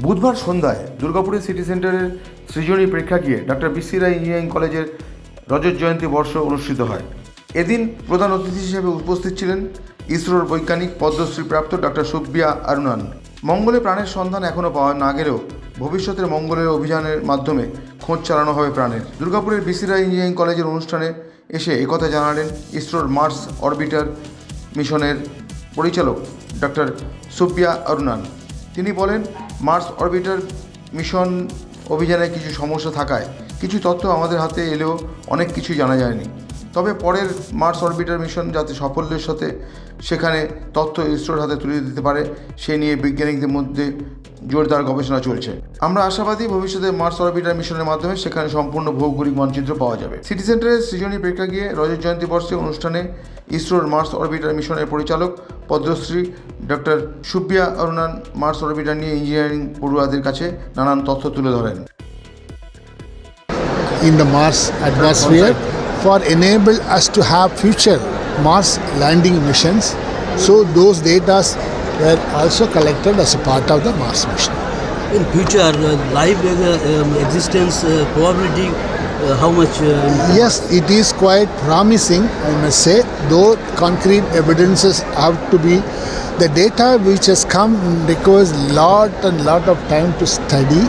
বুধবার সন্ধ্যায় দুর্গাপুরের সিটি সেন্টারের সৃজনী প্রেক্ষাগৃহে ডক্টর বিসি রায় ইঞ্জিনিয়ারিং কলেজের রজত জয়ন্তী বর্ষ অনুষ্ঠিত হয়। এদিন প্রধান অতিথি হিসেবে উপস্থিত ছিলেন ইসরোর বৈজ্ঞানিক পদ্মশ্রীপ্রাপ্ত ডক্টর সুব্বিয়া আরুনান। মঙ্গলে প্রাণের সন্ধান এখনও পাওয়া না গেলেও ভবিষ্যতের মঙ্গলের অভিযানের মাধ্যমে খোঁজ চালানো হবে প্রাণের। দুর্গাপুরের বিসি রায় ইঞ্জিনিয়ারিং কলেজের অনুষ্ঠানে এসে একথা জানালেন ইসরোর মার্স অরবিটার মিশনের পরিচালক ডক্টর সুব্বিয়া অরুণান তিনি বলেন মার্স অরবিটার মিশন অভিযানে কিছু সমস্যা থাকায় কিছু তথ্য আমাদের হাতে এলেও অনেক কিছুই জানা যায়নি। তবে পরের মার্স অরবিটার মিশন যাতে সাফল্যের সাথে সেখানে তথ্য ইসরোর হাতে তুলে দিতে পারে, সে নিয়ে বিজ্ঞানীদের মধ্যে জোরদার গবেষণা চলছে। আমরা আশাবাদী ভবিষ্যতে মার্স অরবিটার মিশনের মাধ্যমে সেখানে সম্পূর্ণ ভৌগোলিক মানচিত্র পাওয়া যাবে সিটি সেন্টারের সৃজনী প্রেক্ষাগৃহে রজত জয়ন্তী বর্ষে অনুষ্ঠানে ইসরোর মার্স অরবিটার মিশনের পরিচালক Padmashri doctor Subbiah Arunan Mars orbiter নিয়ে ইঞ্জিনিয়ারিং পড়ুয়াদের কাছে নানান তথ্য তুলে ধরেন in the Mars atmosphere, for enable us to have future Mars landing missions. So those data were also collected as a part of the Mars mission. In future, uh, life uh, um, existence uh, probability, how much? Yes, it is quite promising, I must say, though concrete evidences have to be. The data which has come requires lot and lot of time to study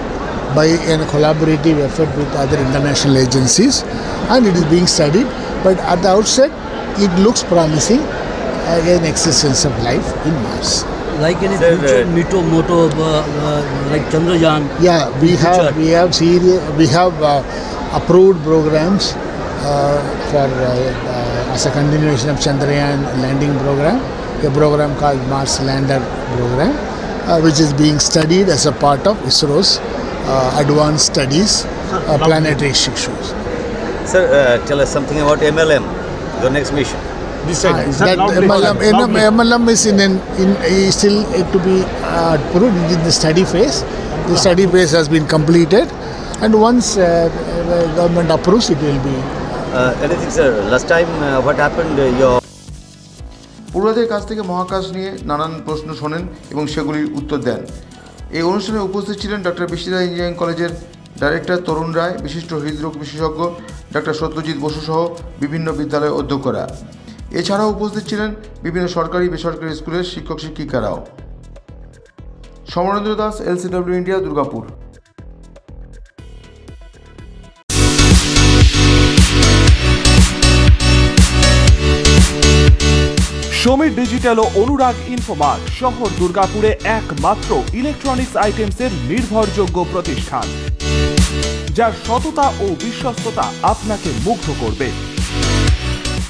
by a collaborative effort with other international agencies, and it is being studied. But at the outset, it looks promising uh, an existence of life in Mars. Like any Sir, future uh, Mito, Moto, uh, uh, like Chandrayaan. Yeah, we have we have serious, we have uh, approved programs uh, for uh, uh, as a continuation of Chandrayaan landing program, a program called Mars Lander program, uh, which is being studied as a part of ISRO's uh, advanced studies uh, planetary issues. Sir, uh, tell us something about MLM, your next mission. Uh, that MLM, NM MLM is in, an, in is still yet to be uh, approved in the study phase. The study phase has been completed, and once uh, the government approves, it will be Uh, anything, sir? Last time, uh, what happened? Uh, your পড়ুয়াদের কাছ থেকে মহাকাশ নিয়ে নানান প্রশ্ন শোনেন এবং সেগুলির উত্তর দেন এই অনুষ্ঠানে উপস্থিত ছিলেন ডক্টর বিশ্বরা ইঞ্জিনিয়ারিং কলেজের ডাইরেক্টর তরুণ রায় বিশিষ্ট হৃদরোগ বিশেষজ্ঞ ডক্টর সত্যজিৎ বসু সহ বিভিন্ন বিদ্যালয়ের অধ্যক্ষরা এছাড়াও উপস্থিত ছিলেন বিভিন্ন সরকারি, বেসরকারি স্কুলের শিক্ষক, শিক্ষিকারাও। Samarendra Das, LCW India, Durgapur. Samir digital ও অনুরাগ ইনফোমার্ট শহর দুর্গাপুরে একমাত্র ইলেকট্রনিক্স আইটেমসের নির্ভরযোগ্য প্রতিষ্ঠান, যার সততা ও বিশ্বস্ততা আপনাকে মুগ্ধ করবে।